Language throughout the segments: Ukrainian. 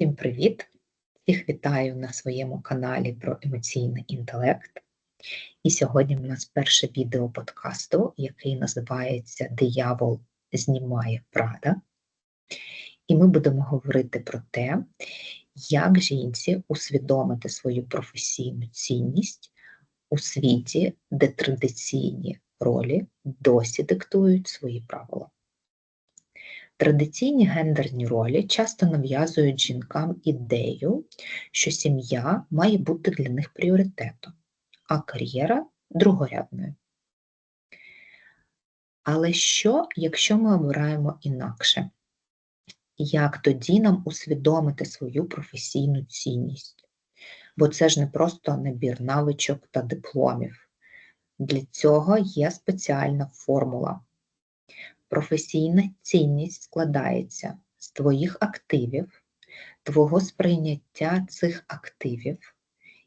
Всім привіт! Всіх вітаю на своєму каналі про емоційний інтелект. І сьогодні у нас перше відео подкасту, який називається Диявол знімає Прада. І ми будемо говорити про те, як жінці усвідомити свою професійну цінність у світі, де традиційні ролі досі диктують свої правила. Традиційні гендерні ролі часто нав'язують жінкам ідею, що сім'я має бути для них пріоритетом, а кар'єра другорядною. Але що, якщо ми обираємо інакше? Як тоді нам усвідомити свою професійну цінність? Бо це ж не просто набір навичок та дипломів. Для цього є спеціальна формула. Професійна цінність складається з твоїх активів, твого сприйняття цих активів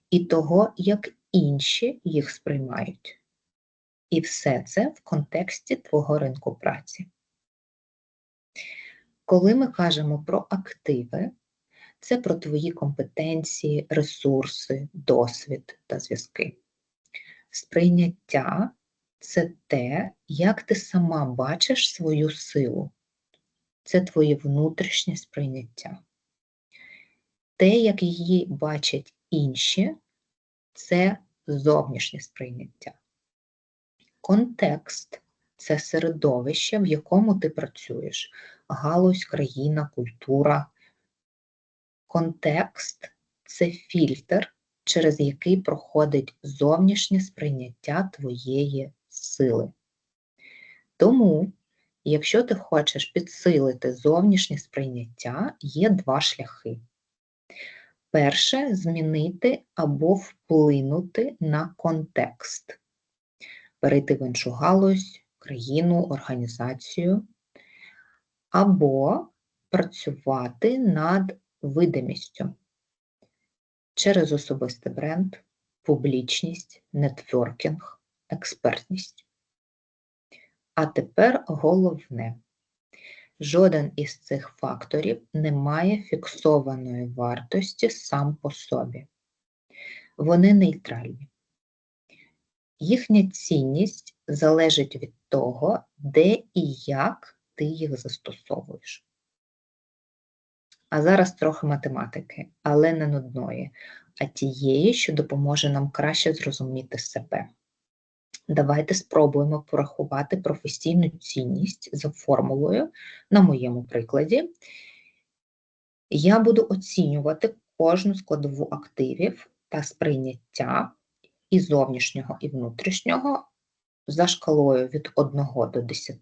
і того, як інші їх сприймають. І все це в контексті твого ринку праці. Коли ми кажемо про активи, це про твої компетенції, ресурси, досвід та зв'язки. Сприйняття це те, як ти сама бачиш свою силу. Це твоє внутрішнє сприйняття. Те, як її бачать інші, це зовнішнє сприйняття. Контекст це середовище, в якому ти працюєш, галузь, країна, культура. Контекст це фільтр, через який проходить зовнішнє сприйняття твоєї сили. Тому, якщо ти хочеш підсилити зовнішнє сприйняття, є два шляхи. Перше змінити або вплинути на контекст, перейти в іншу галузь, країну, організацію, або працювати над видимістю через особистий бренд, публічність, нетворкінг, експертність. А тепер головне. Жоден із цих факторів не має фіксованої вартості сам по собі. Вони нейтральні. Їхня цінність залежить від того, де і як ти їх застосовуєш. А зараз трохи математики, але не нудної, а тієї, що допоможе нам краще зрозуміти себе. Давайте спробуємо порахувати професійну цінність за формулою на моєму прикладі. Я буду оцінювати кожну складову активів та сприйняття і зовнішнього, і внутрішнього за шкалою від 1 до 10,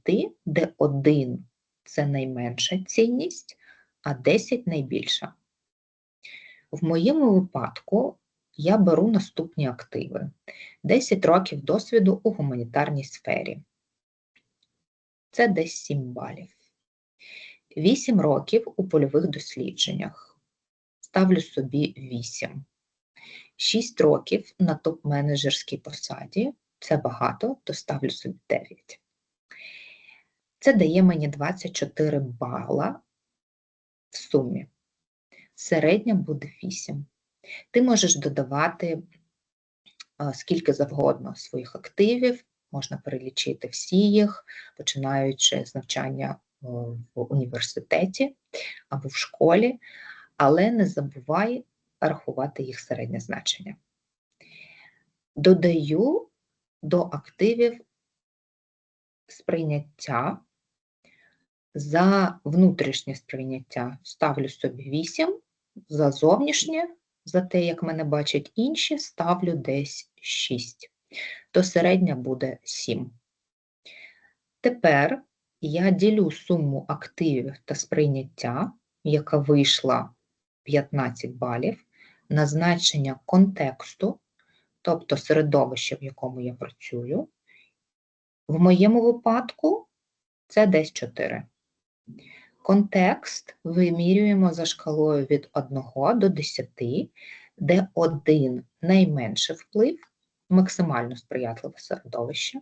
де 1 це найменша цінність, а 10 найбільша. В моєму випадку я беру наступні активи: 10 років досвіду у гуманітарній сфері. Це десь 7 балів. 8 років у польових дослідженнях. Ставлю собі 8. 6 років на топ-менеджерській посаді. Це багато, то ставлю собі 9. Це дає мені 24 бала в сумі. Середня буде 8. Ти можеш додавати скільки завгодно своїх активів, можна перелічити всі їх, починаючи з навчання в університеті або в школі, але не забувай рахувати їх середнє значення. Додаю до активів сприйняття. За внутрішнє сприйняття ставлю собі 8, за зовнішнє за те, як мене бачать інші, ставлю десь 6, то середня буде 7. Тепер я ділю суму активів та сприйняття, яка вийшла 15 балів, на значення контексту, тобто середовище, в якому я працюю. В моєму випадку це десь 4. Контекст вимірюємо за шкалою від 1 до 10, де 1 найменший вплив, максимально сприятливе середовище,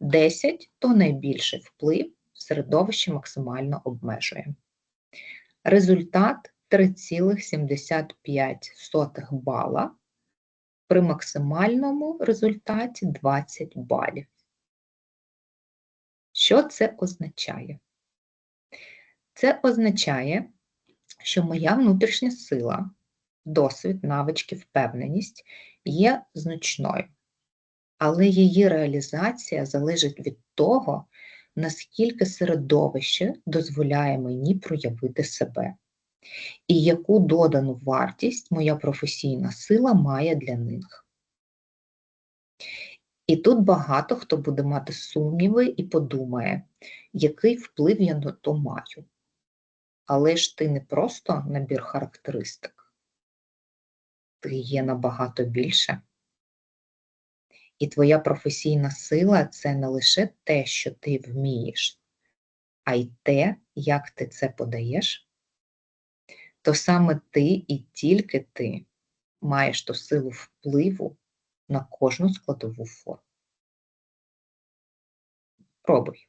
10 то найбільший вплив, середовище максимально обмежує. Результат 3,75 бала при максимальному результаті 20 балів. Що це означає? Це означає, що моя внутрішня сила, досвід, навички, впевненість є значною, але її реалізація залежить від того, наскільки середовище дозволяє мені проявити себе, і яку додану вартість моя професійна сила має для них. І тут багато хто буде мати сумніви і подумає, який вплив я на то маю. Але ж ти не просто набір характеристик, ти є набагато більше. І твоя професійна сила це не лише те, що ти вмієш, а й те, як ти це подаєш, то саме ти і тільки ти маєш ту силу впливу на кожну складову форму. Пробуй.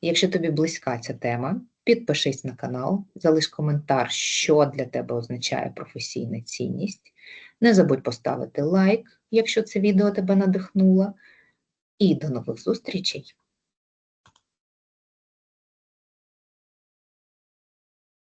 Якщо тобі близька ця тема, підпишись на канал, залиш коментар, що для тебе означає професійна цінність. Не забудь поставити лайк, якщо це відео тебе надихнуло. І до нових зустрічей!